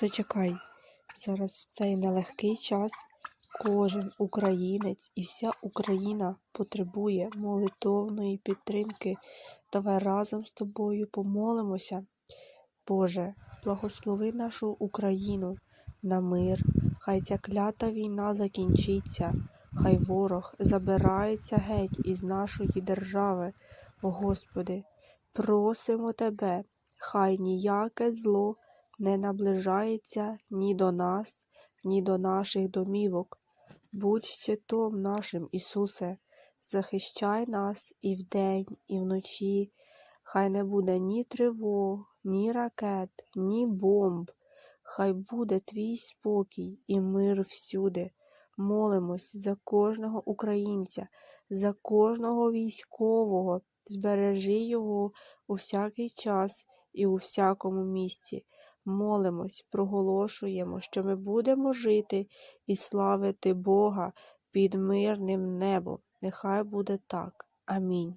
Зачекай. Зараз в цей нелегкий час кожен українець і вся Україна потребує молитовної підтримки. Давай разом з тобою помолимося. Боже, благослови нашу Україну на мир. Хай ця клята війна закінчиться. Хай ворог забирається геть із нашої держави. О Господи, просимо Тебе, хай ніяке зло не наближається ні до нас, ні до наших домівок. Будь щитом нашим, Ісусе, захищай нас і вдень, і вночі. Хай не буде ні тривог, ні ракет, ні бомб. Хай буде твій спокій і мир всюди. Молимось за кожного українця, за кожного військового. Збережи його у всякий час і у всякому місці. Молимось, проголошуємо, що ми будемо жити і славити Бога під мирним небом. Нехай буде так. Амінь.